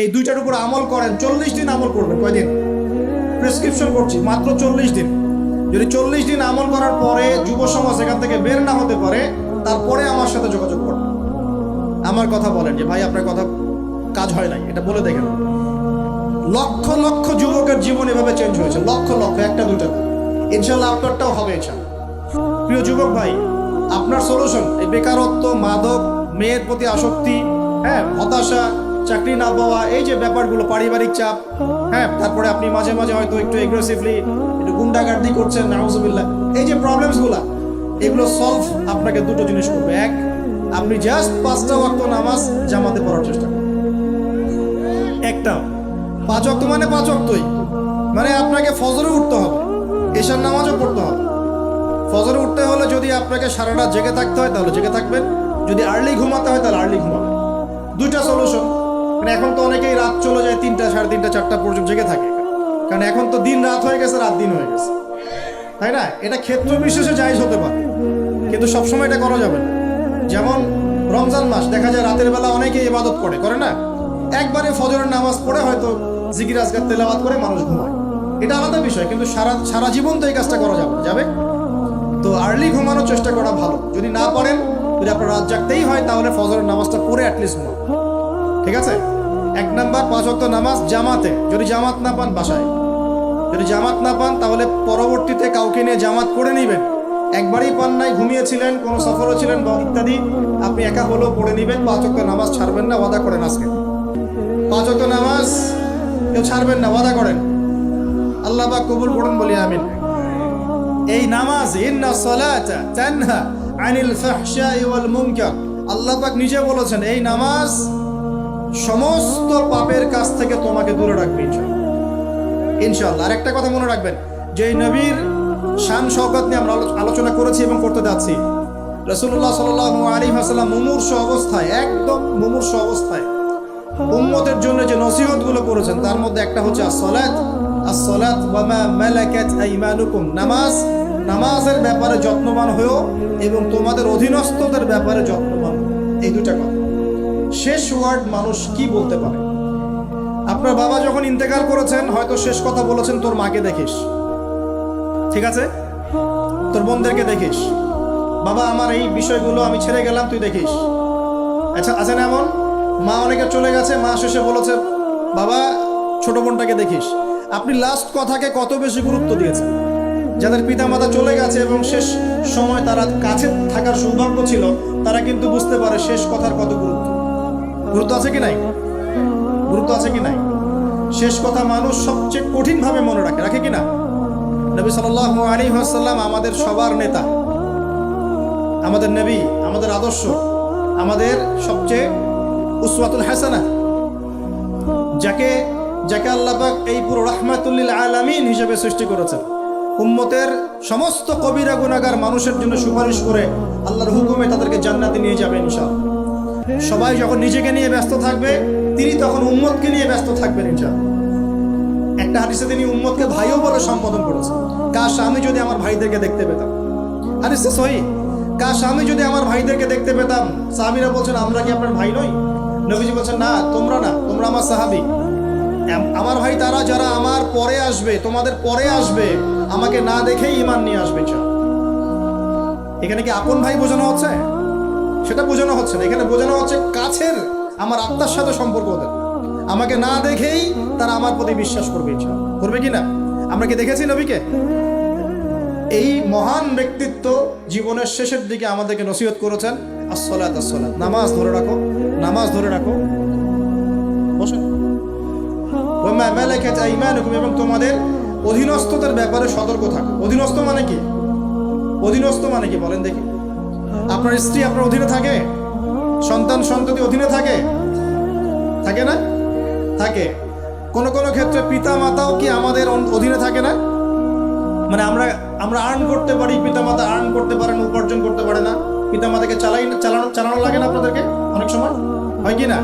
এই দুইটার উপর আমল করেন, চল্লিশ দিন আমল করবেন। কয়দিন? প্রেসক্রিপশন করছি, মাত্র চল্লিশ দিন। যদি চল্লিশ দিন আমল করার পরে যুব সমাজ এখান থেকে বের না হতে পারে, তারপরে আমার সাথে যোগাযোগ করবেন আমার কথা বলেন যে, ভাই, আপনার কথা কাজ হয় নাই। এটা বলে দেখেন। লক্ষ লক্ষ যুবকের জীবন এভাবে চেঞ্জ হয়েছে, লক্ষ লক্ষ, একটা দুটা ইনশাল্লাহ আপনারটাও হবে ইনশাল্লাহ প্রিয় যুবক ভাই, আপনার সলিউশন এই বেকারত্ব, মাদক, মেয়ের প্রতি আসক্তি হ্যাঁ হতাশা চাকরি না পাওয়া, এই যে ব্যাপারগুলো, পারিবারিক চাপ হ্যাঁ তারপরে আপনি মাঝে মাঝে হয়তো একটু এগ্রেসিভলি একটু গুন্ডাগার্দি করছেন, নাউজুবিল্লাহ। এই যে প্রবলেমসগুলো এগুলো সলভ আপনাকে দুটো জিনিস করবে। এক, আপনি জাস্ট পাঁচটা ওয়াক্ত নামাজ জামাতে পড়ার চেষ্টা করুন। একটা পাঁচ অক্ট মানে পাঁচ অক্টই মানে আপনাকে ফজরে উঠতে হবে, এশার নামাজও পড়তে হবে। ফজরে উঠতে হলে যদি আপনাকে সারা রাত জেগে থাকতে হয়, তাহলে জেগে থাকবেন। যদি আর্লি ঘুমাতে হয়, তাহলে আর্লি ঘুমাবেন। দুইটা সলিউশন মানে এখন তো অনেকেই রাত চলে যায় তিনটা, সাড়ে তিনটা, চারটা পর্যন্ত জেগে থাকে। কারণ এখন তো দিন রাত হয়ে গেছে, রাত দিন হয়ে গেছে। তাই না? এটা ক্ষেত্র বিশেষে জায়জ হতে পারে। কিন্তু সবসময় এটা করা যাবে যেমন রমজান মাস, দেখা যায় রাতের বেলা অনেকে ইবাদত করে করে না? একবারে ফজরের নামাজ পড়ে হয়তো জিকির, আজগার, তেলাওয়াত করে মানুষ ঘুমায়। এটা আলাদা বিষয়, কিন্তু সারা সারা জীবন তো এই কাজটা করা যাবে যাবে? তো আর্লি ঘুমানোর চেষ্টা করা ভালো। যদি না পারেন, যদি আপনার রাত জাগতেই হয়, তাহলে ফজরের নামাজটা পড়ে অ্যাটলিস্ট ঘুমান। ঠিক আছে? এক নাম্বার, পাঁচ ওয়াক্ত নামাজ জামাতে। যদি জামাত না পান বাসায়। যদি জামাত না পান, তাহলে পরবর্তীতে কাউকে নিয়ে জামাত করে নেবেন। একবারই পান নাই, ঘুমিয়েছিলেন, কোনো সফরও ছিলেন বা ইত্যাদি, আপনি একা হলেও পড়ে নেবেন, পাঁচ ওয়াক্ত নামাজ ছাড়বেন না, ওয়াদা করেন আজকে। পাঁচ ওয়াক্ত নামাজ কেউ ছাড়বেন না, ওয়াদা করেন। আল্লাহ বা কবুল করুন, বলি আমিন। এই নামাজ, ইন্না সালাতা তানহা আনিল ফাহশাই ওয়াল মুনকার। আল্লাহ পাক নিজে বলেছেন, এই নামাজ সমস্ত পাপের কাছ থেকে তোমাকে দূরে রাখবে ইনশাল্লাহ আর একটা কথা মনে রাখবেন, যে নবীর শান শওকত নিয়ে আমরা আলোচনা করেছি এবং করতে যাচ্ছি। রসুল্লাহ সাল আলী হাসাল্লাম মুমূর্ষ অবস্থায়, একদম মুমূর্ষ অবস্থায় উম্মতের জন্য যে নসিহতগুলো করেছেন, তার মধ্যে একটা হচ্ছে আসসালাত। আসসালাত ওয়া মা মালাকাত নামাজ, নামাজের ব্যাপারে যত্নবান হয়েও এবং তোমাদের অধীনস্থদের ব্যাপারে যত্নবান। এই দুটা কথা। শেষ ওয়ার্ড মানুষ কি বলতে পারে? আপনার বাবা যখন ইন্তেকাল করেছেন, হয়তো শেষ কথা বলেছেন, তোর মাকে দেখিস। ঠিক আছে? তোর বোনদেরকে দেখিস। বাবা, আমার এই বিষয়গুলো আমি ছেড়ে গেলাম, তুই দেখিস। আচ্ছা আছে না এমন? মা অনেকে চলে গেছে, মা শেষে বলেছে, বাবা, ছোট বোনটাকে দেখিস। আপনি লাস্ট কথাকে কত বেশি গুরুত্ব দিয়েছেন? যাদের পিতা মাতা চলে গেছে এবং শেষ সময় তারা কাছে থাকার সৌভাগ্য ছিল, তারা কিন্তু বুঝতে পারে শেষ কথার কত গুরুত্ব। গুরুত্ব আছে কি নাই? গুরুত্ব আছে কি নাই? শেষ কথা মানুষ সবচেয়ে কঠিনভাবে মনে রাখে। রাখে কি না? নবী সাল্লাহ আলী আসাল্লাম আমাদের সবার নেতা, আমাদের নবী, আমাদের আদর্শ, আমাদের সবচেয়ে উসওয়াতুল হাসানা, যাকে যাকে আল্লাপাক এই পুরো রহমাতুল্লিল আলামিন হিসেবে সৃষ্টি করেছেন। উম্মতের সমস্ত কবিরা গুনাগার মানুষের জন্য সুপারিশ করে আল্লাহর হুকুমে তাদেরকে জান্নাতে নিয়ে যাবে ইনশাআল্লাহ। সবাই যখন নিজেকে নিয়ে ব্যস্ত থাকবে, তিনি তখন উম্মতকে নিয়ে ব্যস্ত থাকবেন, ইনশাআল্লাহ। একটা হাদিসে তিনি উম্মতকে ভাইও বলে সম্বোধন করেছেন। কাশ আমি যদি আমার ভাইদেরকে দেখতে পেতাম? হাদিসটা সহি। কাশ আমি যদি আমার ভাইদেরকে দেখতে পেতাম? সাহাবিরা বলছেন, আমরা কি আপনার ভাই নই? নবীজি বলছেন, না, তোমরা না, তোমরা আমার সাহাবি। আমার ভাই তারা যারা আমার পরে আসবে, তোমাদের পরে আসবে, আমাকে না দেখেই ইমান নিয়ে আসবে। এখানে কি আপন ভাই বোঝানো হচ্ছে? সেটা বোঝানো হচ্ছে না। এখানে বোঝানো হচ্ছে কাছের আমার আত্মার সাথে সম্পর্ক ওদের। আমাকে না দেখেই তারা আমার প্রতি বিশ্বাস করবে ইচ্ছা করবে কি না? আমরা কি দেখেছি নবীকে? এই মহান ব্যক্তিত্ব জীবনের শেষের দিকে আমাদেরকে নসিহত করেছেন, আসসালাত আসসালাত নামাজ ধরে রাখো, নামাজ ধরে রাখো। এবং তোমাদের অধীনস্থদের ব্যাপারে সতর্ক থাকো। অধীনস্থ মানে কি? অধীনস্থ মানে কি? বলেন দেখি। আপনার স্ত্রী আপনার অধীনে থাকে? সন্তান সন্ততি অধীনে থাকে? থাকে না? থাকে। কোন কোন ক্ষেত্রে পিতা মাতাও কি আমাদের অধীনে থাকে না? মানে আমরা আমরা আর্ন করতে পারি পিতা মাতা আর্ন করতে পারেন, উপার্জন করতে পারে না। পিতা মাতাকে চালাই চালানো চালানো লাগে না আপনাদেরকে অনেক সময়? হয় কি না?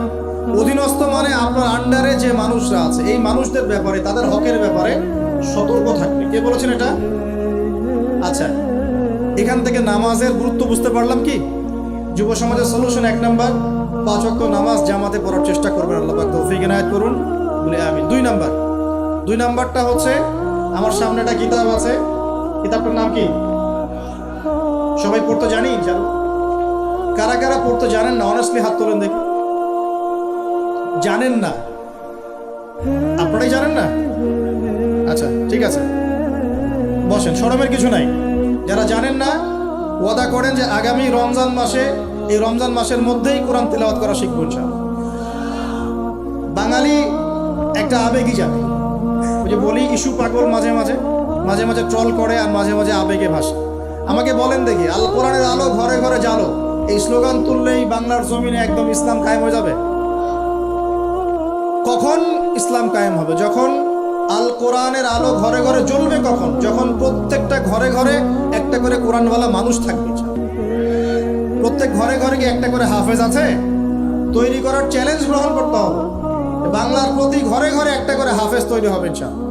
অধীনস্থ মানে আপনার আন্ডারে যে মানুষরা আছে, এই মানুষদের ব্যাপারে, তাদের হকের ব্যাপারে সতর্ক থাকবে। কে বলেছেন এটা? আচ্ছা। এখান থেকে নামাজের গুরুত্ব বুঝতে পারলাম কি? যুব সমাজের সলিউশন এক নাম্বার, পাঁচ ওয়াক্ত নামাজ জামাতে পড়ার চেষ্টা করবেন, আল্লাহ পাক তৌফিক করুন। বলে আমি দুই নাম্বার। দুই নাম্বারটা হচ্ছে, আমার সামনে একটা কিতাব আছে। কিতাবটার নাম কি? সবাই পড়তে জানি? জানো? কারা কারা পড়তে জানেন না? অনেস্টলি হাত তোলেন দেখি। জানেন না। আপনারাই জানেন না? আচ্ছা ঠিক আছে। বসেন, সরমের কিছু নাই। যারা জানেন না, ওয়াদা করেন যে আগামী রমজান মাসে, এই রমজান মাসের মধ্যেই কোরআন তেলাওয়াত করা শিখব বাঙালি একটা আবেগই ওই যে বলি ইস্যু পাগল মাঝে মাঝে মাঝে মাঝে ট্রল করে আর মাঝে মাঝে আবেগে ভাসে। আমাকে বলেন দেখি, আল কোরআনের আলো ঘরে ঘরে জালো এই স্লোগান তুললেই বাংলার জমিনে একদম ইসলাম কায়েম হয়ে যাবে? কখন ইসলাম কায়েম হবে? যখন আল কোরআনের আলো ঘরে ঘরে জ্বলবে কখন? যখন প্রত্যেকটা ঘরে ঘরে একটা করে কোরআনওয়ালা মানুষ থাকবে। প্রত্যেক ঘরে ঘরে কি একটা করে হাফেজ আছে? তৈরি করার চ্যালেঞ্জ গ্রহণ করতে হবে। বাংলার প্রতি ঘরে ঘরে একটা করে হাফেজ তৈরি হবে, ইনশাআল্লাহ।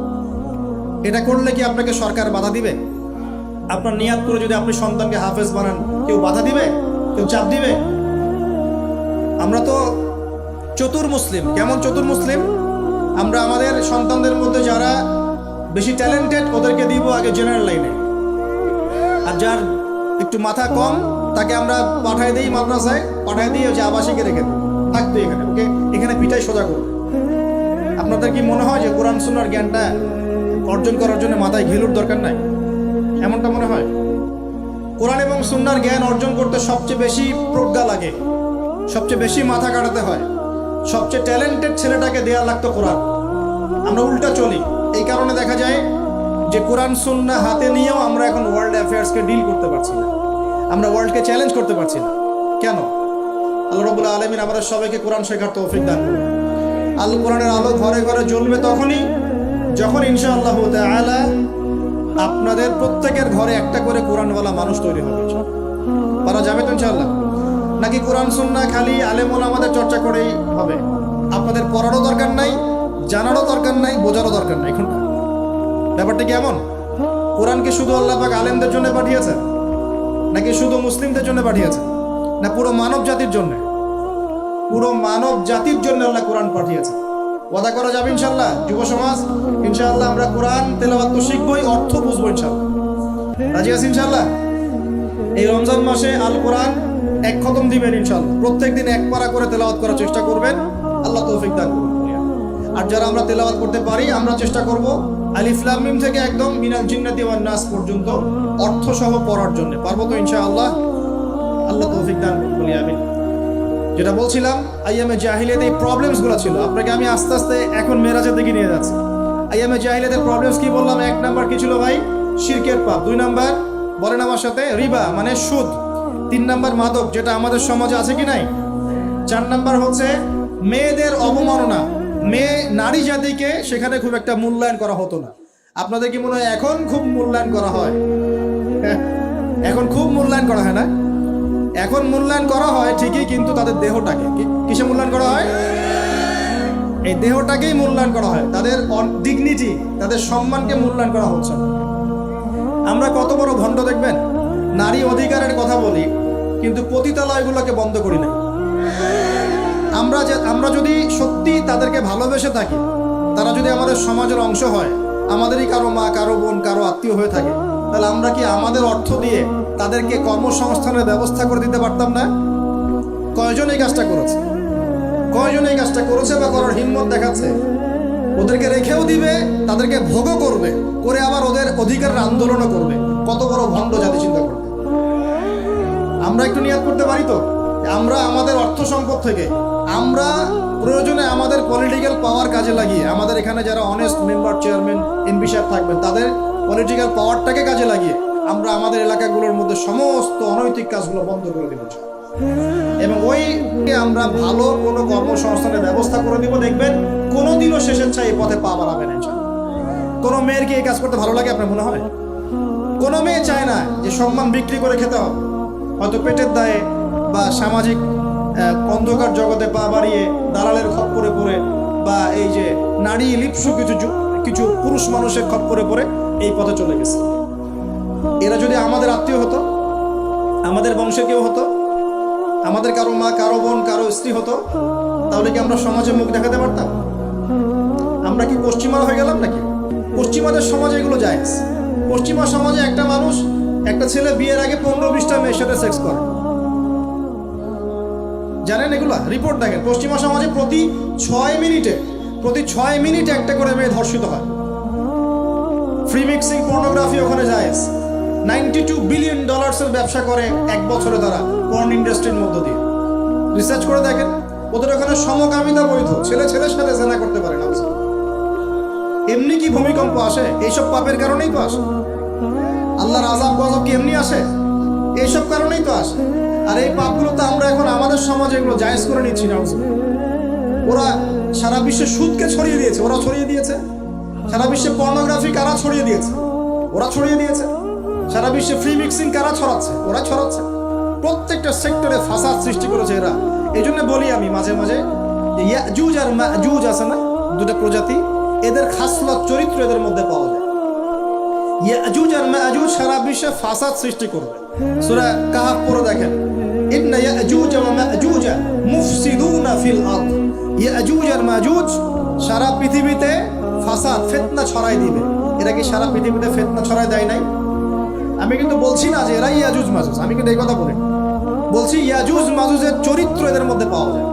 এটা করলে কি আপনাকে সরকার বাধা দিবে? আপনার নিয়াত করে যদি আপনি সন্তানকে হাফেজ বানান, কেউ বাধা দিবে? কেউ চাপ দিবে? আমরা তো চতুর মুসলিম। কেমন চতুর মুসলিম? আমরা আমাদের সন্তানদের মধ্যে যারা বেশি ট্যালেন্টেড ওদেরকে দিব আগে জেনারেল লাইনে আর যার একটু মাথা কম, তাকে আমরা পাঠায় দিই মাদ্রাসায়, পাঠায় দিয়ে যে আবাসিকে রেখে থাকতো এখানে, ওকে এখানে পিঠাই সোজা করব আপনাদের কি মনে হয় যে কোরআন, সুন্নার জ্ঞানটা অর্জন করার জন্য মাথায় ঘিলুর দরকার নাই? এমনটা মনে হয়? কোরআন এবং সুন্নার জ্ঞান অর্জন করতে সবচেয়ে বেশি প্রজ্ঞা লাগে, সবচেয়ে বেশি মাথা কাটাতে হয়। সবচেয়ে ট্যালেন্টেড ছেলেটাকে দেয়া লাগতো কোরআন। আমরা উল্টা চলি। এই কারণে দেখা যায় যে কোরআন, সুন্না হাতে নিয়েও আমরা এখন ওয়ার্ল্ড অ্যাফেয়ার্সকে ডিল করতে পারছি না। আমরা ওয়ার্ল্ডকে চ্যালেঞ্জ করতে পারছি না। কেন? আল্লাহ রবুল্লা আলমিন আমাদের সবাইকে কোরআন শেখার তৌফিক দান করুন। আল কোরআনের আলো ঘরে ঘরে জ্বলবে তখনই, যখন ইনশা আল্লাহ তাআলা আপনাদের প্রত্যেকের ঘরে একটা করে কোরআনওয়ালা মানুষ তৈরি হবে। পারা যাবে তো ইনশাআল্লাহ? নাকি কোরআন, সুন্না খালি আলেমন আমাদের চর্চা করেই হবে? আপনাদের পড়ারও দরকার নাই, জানারও দরকার নাই, বোঝারও দরকার নাই, এখন ব্যাপারটা কি এমন? কোরআনকে শুধু আল্লাহ পাক আলেমদের জন্য পাঠিয়েছে? নাকি শুধু মুসলিমদের জন্য পাঠিয়েছে? না, পুরো মানব জাতির জন্য? পুরো মানব জাতির জন্য আল্লাহ কোরআন পাঠিয়েছে। ওয়াদা করা যাবে ইনশাল্লাহ যুব সমাজ? ইনশাআল্লাহ আমরা কোরআন তেলাওয়াত তো শিখবই, অর্থ বুঝব ইনশাল্লাহ রাজি আছি ইনশাল্লাহ এই রমজান মাসে আল কোরআন এক খতম দিবেন ইনশাল্লাহ প্রত্যেক দিন এক পারা করে তেলাওয়াত করার চেষ্টা করবেন। আল্লাহ তৌফিক দান করুন। আর যারা আমরা তেলাওয়াত করতে পারি, আমরা চেষ্টা করব আলিফলাম মিম থেকে একদম মিনাল জিন্নাতি ওয়ান নাস পর্যন্ত অর্থ সহ পড়ার জন্য। পারব তো ইনশাআল্লাহ? আল্লাহ তৌফিক দান করুন আমি যেটা বলছিলাম আইএমএ জাহিলিয়াতে এই প্রবলেমসগুলো ছিল। আপনাকে আমি আস্তে আস্তে এখন মেরাজের দিকে নিয়ে যাচ্ছি। আইএমএ জাহিলিয়াতের প্রবলেমস কি বললাম? এক নাম্বার কি ছিল ভাই? শিরকের পাপ। দুই নাম্বার, বলেন আমার সাথে, রিবা মানে সুদ। তিন নাম্বার মাদক যেটা আমাদের সমাজে আছে কি নাই? চার নাম্বার হচ্ছে মেয়েদের অবমাননা। মেয়ে নারী জাতিকে সেখানে খুব একটা মূল্যায়ন করা হতো না। আপনাদের কি মনে হয় এখন খুব মূল্যায়ন করা হয়? এখন খুব মূল্যায়ন করা হয় না? এখন মূল্যায়ন করা হয় ঠিকই, কিন্তু তাদের দেহটাকে। কিসে মূল্যায়ন করা হয়? এই দেহটাকেই মূল্যায়ন করা হয়। তাদের ডিগনিটি তাদের সম্মানকে মূল্যায়ন করা হচ্ছে না। আমরা কত বড় ভণ্ড দেখবেন? নারী অধিকারের কথা বলি। কিন্তু পতিতালয়গুলোকে বন্ধ করি না আমরা যে আমরা যদি সত্যি তাদেরকে ভালোবেসে থাকি, তারা যদি আমাদের সমাজের অংশ হয়, আমাদেরই কারও মা, কারও বোন, কারও আত্মীয় হয়ে থাকে, তাহলে আমরা কি আমাদের অর্থ দিয়ে তাদেরকে কর্মসংস্থানের ব্যবস্থা করে দিতে পারতাম না? কয়জন এই কাজটা করেছে? কয়জন এই কাজটা করেছে বা করার হিম্মত দেখাচ্ছে? ওদেরকে রেখেও দিবে, তাদেরকে ভোগও করবে, করে আবার ওদের অধিকারের আন্দোলনও করবে। কত বড় ভণ্ড জাতি চিন্তা করবে। আমরা একটু নিয়াদ করতে পারি তো? আমরা আমাদের অর্থ সম্পদ থেকে, আমরা প্রয়োজনে আমাদের পলিটিক্যাল পাওয়ার কাজে লাগিয়ে, আমাদের এখানে যারা অনেস্ট মেম্বার চেয়ারম্যান এমপি সাহেব থাকবেন, তাদের পলিটিক্যাল পাওয়ারটাকে কাজে লাগিয়ে আমরা আমাদের এলাকাগুলোর মধ্যে সমস্ত অনৈতিক কাজগুলো বন্ধ করে দেব। এবং ওইকে আমরা ভালো কোনো কর্মসংস্থানের ব্যবস্থা করে দিব, দেখবেন কোনোদিনও শেষের চাই এই পথে পা বাড়াবে না কোনো মেয়ের কি এই কাজ করতে ভালো লাগে আপনার মনে হয়? কোনো মেয়ে চায় না যে সম্মান বিক্রি করে খেতে হবে। হয়তো পেটের দায়ে বা সামাজিক অন্ধকার জগতে পা বাড়িয়ে দালালের খপ্পরে পড়ে বা এই যে নারী লিপসু কিছু কিছু পুরুষ মানুষের খপ্পরে পড়ে এই পথে চলে গেছে। এরা যদি আমাদের আত্মীয় হতো, আমাদের বংশে কেউ হতো, আমাদের কারও মা, কারও বোন, কারও স্ত্রী হতো, তাহলে কি আমরা সমাজে মুখ দেখাতে পারতাম? আমরা কি পশ্চিমা হয়ে গেলাম নাকি? পশ্চিমাদের সমাজে এগুলো যায় পশ্চিমা সমাজে একটা মানুষ একটা ছেলে বিয়ের আগে পনেরো বিশটা মেয়ের সাথে সেক্স করে। জানেন এগুলা? রিপোর্ট দেখেন। পশ্চিমা সমাজে প্রতি ছয় মিনিটে, প্রতি ছয় মিনিটে একটা করে মেয়ে ধর্ষিত হয়। ফ্রি মিক্সিং পর্নোগ্রাফি ওখানে যায়। নাইনটি টু বিলিয়ন ডলার্সের ব্যবসা করে এক বছরে তারা পর্ন ইন্ডাস্ট্রির মধ্য দিয়ে। রিসার্চ করে দেখেন, ওদের ওখানে সমকামিতা বৈধ। ছেলে ছেলের সাথে জেনা করতে পারে না। এমনি কি ভূমিকম্প আসে? এইসব পাপের কারণেই তো আসে। আল্লাহর আজাব গজব কি এমনি আসে? এইসব কারণেই তো আসে। আর এই পাপগুলো তো আমরা এখন আমাদের সমাজে এগুলো জায়েজ করে নিচ্ছি না ওরা সারা বিশ্বে সুদকে ছড়িয়ে দিয়েছে, ওরা ছড়িয়ে দিয়েছে। সারা বিশ্বে পর্নোগ্রাফি কারা ছড়িয়ে দিয়েছে? ওরা ছড়িয়ে দিয়েছে। সারা বিশ্বে ফ্রি মিক্সিং কারা ছড়াচ্ছে? ওরা ছড়াচ্ছে। প্রত্যেকটা সেক্টরে ফাসাদ সৃষ্টি করেছে এরা। এই জন্য বলি আমি মাঝে মাঝে ইয়াজুজ আর মাজুজ আছে না, দুটো প্রজাতি, এদের খাসলত চরিত্র এদের মধ্যে পাওয়া যায়। ইয়াজুজ আর মাজুজ সারা বিশ্বে ফাসাদ সৃষ্টি করবে। কাহাফ পড়ে দেখেন। ইয়াজুজ ওয়া মাজুজ মুফসিদুনা ফিল আরদ। ইয়াজুজ আর মাজুজ সারা পৃথিবীতে ফাসাদ, ফিতনা ছড়াই দিবে। এরা কি সারা পৃথিবীতে ফিতনা ছড়াই দেয় নাই? আমি কিন্তু বলছি না যে এরাই ইয়াজুজ মাজুজ আমি কিন্তু এই কথা বলি বলছি ইয়াজুজ মাজুজের চরিত্র এদের মধ্যে পাওয়া যায়।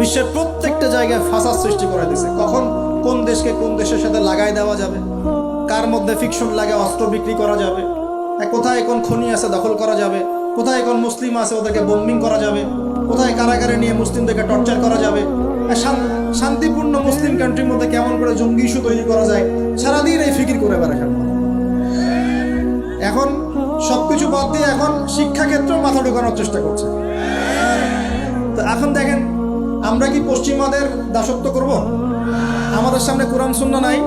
বিশ্বের প্রত্যেকটা জায়গায় ফাসাদ সৃষ্টি করে দিছে। কখন কোন দেশকে কোন দেশের সাথে লাগাই দেওয়া যাবে? কার মধ্যে ফিকশন লাগে, অস্ত্র বিক্রি করা যাবে। কোথায় কোন খনি আছে দখল করা যাবে? কোথায় কোন মুসলিম আছে ওদেরকে বোম্বিং করা যাবে? কোথায় কারাগারে নিয়ে মুসলিমদেরকে টর্চার করা যাবে? শান্তিপূর্ণ মুসলিম কান্ট্রির মধ্যে কেমন করে জঙ্গি ইস্যু তৈরি করা যায়? সারাদিন এই ফিকির করে বেড়ায় এখন সবকিছু বাদ দিয়ে এখন শিক্ষাক্ষেত্রেও মাথা ঢোকানোর চেষ্টা করছে। তো এখন দেখেন, আমরা কি পশ্চিমাদের দাসত্ব করব? আমাদের সামনে কোরআন শূন্য নাই?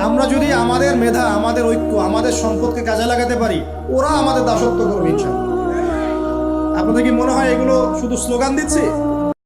আমরা যদি আমাদের মেধা, আমাদের ঐক্য, আমাদের সম্পদকে কাজে লাগাতে পারি, ওরা আমাদের দাসত্ব করবে, ইনশাল্লাহ। আপনাদের কি মনে হয় এগুলো শুধু স্লোগান দিচ্ছে?